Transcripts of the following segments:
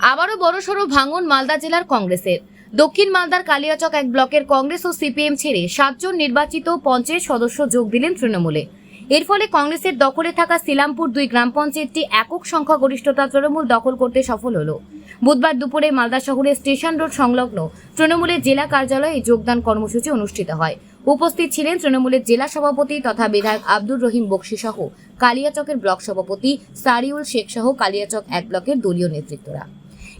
আবারও বড়সড় ভাঙন মালদা জেলার কংগ্রেসের। দক্ষিণ মালদার কালিয়াচক এক ব্লকের কংগ্রেস ও সিপিএম ছেড়ে সাতজন নির্বাচিত পঞ্চায়েত সদস্য যোগ দিলেন তৃণমূলে। এর ফলে কংগ্রেসের দখলে থাকা সিলামপুর দুই গ্রাম পঞ্চায়েতটি একক সংখ্যাগরিষ্ঠতা তৃণমূল দখল করতে সফল হল। বুধবার দুপুরে মালদা শহরের স্টেশন রোড সংলগ্ন তৃণমূলের জেলা কার্যালয়ে যোগদান কর্মসূচি অনুষ্ঠিত হয়। উপস্থিত ছিলেন তৃণমূলের জেলা সভাপতি তথা বিধায়ক আব্দুর রহিম বক্সি সহ কালিয়াচকের ব্লক সভাপতি সারিউল শেখ সহ কালিয়াচক এক ব্লকের দলীয় নেতৃত্বরা।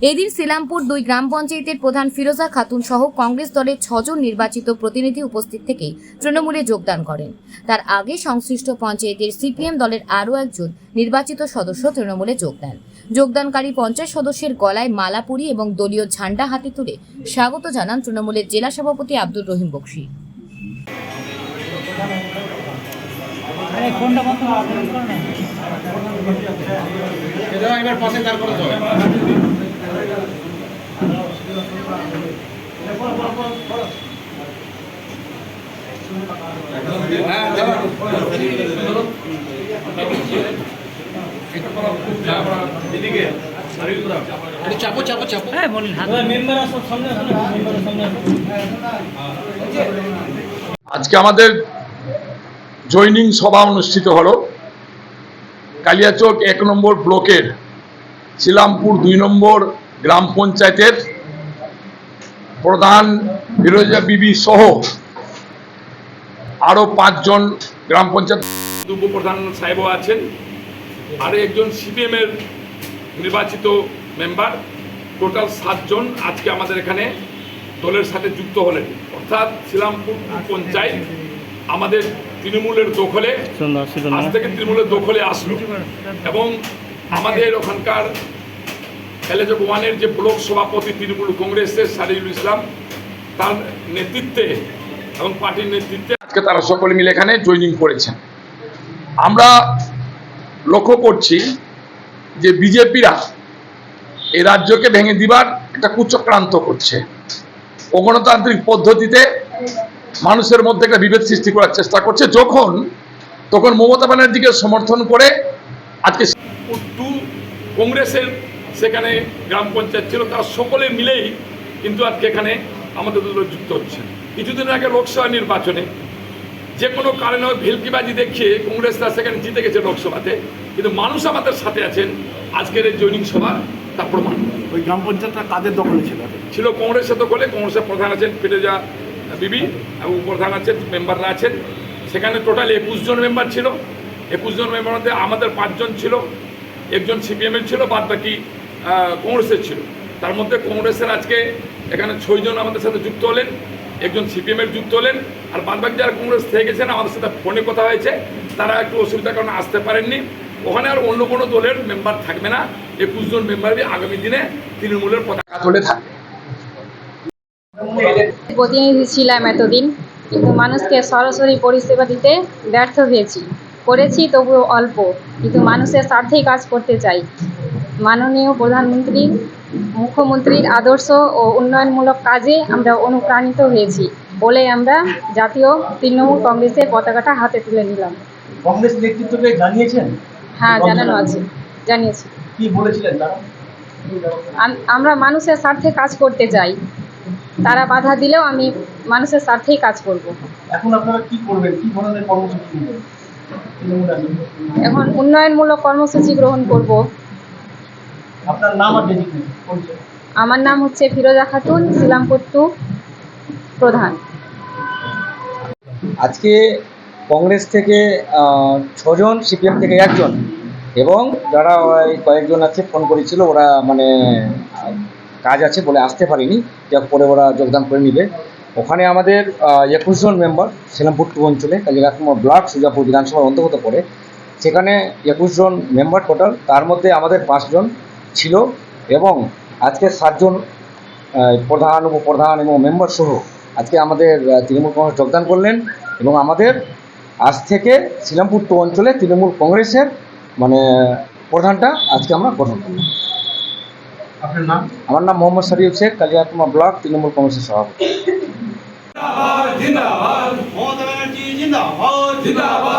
এদিন সিলামপুর দুই গ্রাম পঞ্চায়েতের প্রধান ফিরোজা খাতুন সহ কংগ্রেস দলের ছজন নির্বাচিত প্রতিনিধি উপস্থিত থেকেই তৃণমূলে যোগদান করেন। তার আগে সংশ্লিষ্ট পঞ্চায়েতের সিপিএম দলের আরও একজন নির্বাচিত সদস্য তৃণমূলে যোগ দেন। যোগদানকারী পঞ্চায়েত সদস্যের গলায় মালাপুরি এবং দলীয় ঝান্ডা হাতে তুলে স্বাগত জানান তৃণমূলের জেলা সভাপতি আব্দুর রহিম বক্সি। এবার পাশে দাঁড় চাপো চাপো চাপো হ্যাঁ আজকে আমাদের জয়নিং সভা অনুষ্ঠিত হলো। কালিয়াচক এক নম্বর ব্লকের শিলামপুর দুই নম্বর গ্রাম পঞ্চায়েতের প্রধান ফিরোজা বিবি সহ আরও পাঁচজন গ্রাম পঞ্চায়েত উপপ্রধান সাহেবও আছেন। আর একজন সিপিএম এর নির্বাচিত মেম্বার টোটাল সাতজন আজকে আমাদের এখানে দলের সাথে যুক্ত হলেন। অর্থাৎ শ্রীরামপুর পঞ্চায়েত আমাদের তৃণমূলের দখলে আজ থেকে তৃণমূলের দখলে আসলো। এবং আমাদের ওখানকার এলেজক ওয়ানের যে ব্লক সভাপতি তৃণমূল কংগ্রেসের সারিউল ইসলাম, তার নেতৃত্বে এবং পার্টির নেতৃত্বে আজকে তারা সকলে মিলে এখানে জয়নিং করেছেন। আমরা লক্ষ্য করছি যে বিজেপিরা এই রাজ্যকে ভেঙে দিবার একটা কুচক্রান্ত করছে। অগণতান্ত্রিক পদ্ধতিতে মানুষের মধ্যে একটা বিভেদ সৃষ্টি করার চেষ্টা করছে। যখন, তখন মমতা ব্যানার্জিকে সমর্থন করে আজকে কংগ্রেসের সেখানে গ্রাম পঞ্চায়েত ছিল তারা সকলে মিলেই কিন্তু আজকে এখানে আমাদের দলে যুক্ত হচ্ছে। কিছুদিন আগে লোকসভা নির্বাচনে যে কোনো কারণে ভেলকিবাজি দেখিয়ে কংগ্রেসরা সেখানে জিতে গেছে লোকসভাতে কিন্তু মানুষ আমাদের সাথে আছেন আজকের এই জৈনিক সভা তা প্রমাণ। ওই গ্রাম পঞ্চায়েতটা কাদের দখলে ছিল? ছিল কংগ্রেসের দখলে কংগ্রেসের প্রধান আছেন ফিরোজা বিবি এবং প্রধান আছেন মেম্বাররা আছেন। সেখানে টোটাল একুশ জন মেম্বার ছিল। একুশ জন মেম্বার মধ্যে আমাদের পাঁচজন ছিল একজন সিপিএমের ছিল বাদ বাকি কংগ্রেসের ছিল। তার মধ্যে কংগ্রেসের আজকে এখানে ছয়জন আমাদের সাথে যুক্ত হলেন, একজন সিপিএমের যুক্ত হলেন, আর বাদ বাকি যারা কংগ্রেস থেকে গেছেন, আমাদের সাথে ফোনে কথা হয়েছে, তারা একটু অসুবিধার কারণে আসতে পারেননি। ওখানে আর অন্য কোনো দলের মেম্বার থাকবে না, একুশ জন মেম্বারই আগামী দিনে তৃণমূলের পতাকা তুলে থাকে প্রতিনিধি ছিলাম এতদিন, কিন্তু মানুষকে সরাসরি পরিষেবা দিতে ব্যর্থ হয়েছি। করেছি তবুও অল্প, কিন্তু মানুষের স্বার্থেই কাজ করতে চাই। মাননীয় প্রধানমন্ত্রী মুখ্যমন্ত্রীর আদর্শ ও উন্নয়নমূলক কাজে আমরা অনুপ্রাণিত হয়েছি বলে আমরা জাতীয় তৃণমূল কংগ্রেসের পতাকাটা হাতে তুলে নিলাম। কংগ্রেস নেতৃত্বকে জানিয়েছেন? হ্যাঁ জানানো আছে জানিয়েছি। কি বলেছিলেন আমরা মানুষের স্বার্থে কাজ করতে চাই। তারা বাধা দিলেও আমি মানুষের স্বার্থেই কাজ করব। এখন আপনারা কি করবেন? কি ধরনের কর্মসূচি। এখন উন্নয়নমূলক কর্মসূচি গ্রহণ করব। আপনার নাম আর পরিচয়। আমার নাম হচ্ছে ফিরোজা খাতুন শিলামপুর টু প্রধান। আজকে কংগ্রেস থেকে আহ, ছজন সিপিএম থেকে একজন এবং যারা ওই কয়েকজন আছে ফোন করেছিল ওরা মানে কাজ আছে বলে আসতে পারেনি। যা পরে ওরা যোগদান করে নিবে। ওখানে আমাদের একুশ জন মেম্বার শিলামপুর টু অঞ্চলে কালিকাকুমা ব্লক সুজাপুর বিধানসভার অন্তর্গত পড়ে। সেখানে একুশ জন মেম্বার টোটাল তার মধ্যে আমাদের পাঁচজন ছিল এবং আজকে সাতজন প্রধান উপপ্রধান এবং মেম্বার সহ আজকে আমাদের তৃণমূল কংগ্রেস যোগদান করলেন এবং আমাদের আজ থেকে শ্রীরামপুর টু অঞ্চলে তৃণমূল কংগ্রেসের মানে প্রধানটা আজকে আমরা গঠন করলাম। আপনার নাম? আমার নাম মোহাম্মদ শরীফ শেখ কালিয়াকুমা ব্লক তৃণমূল কংগ্রেসের সভাপতি। মমতা ব্যানার্জি জিন্দাবাদ জিন্দাবাদ জিন্দাবাদ।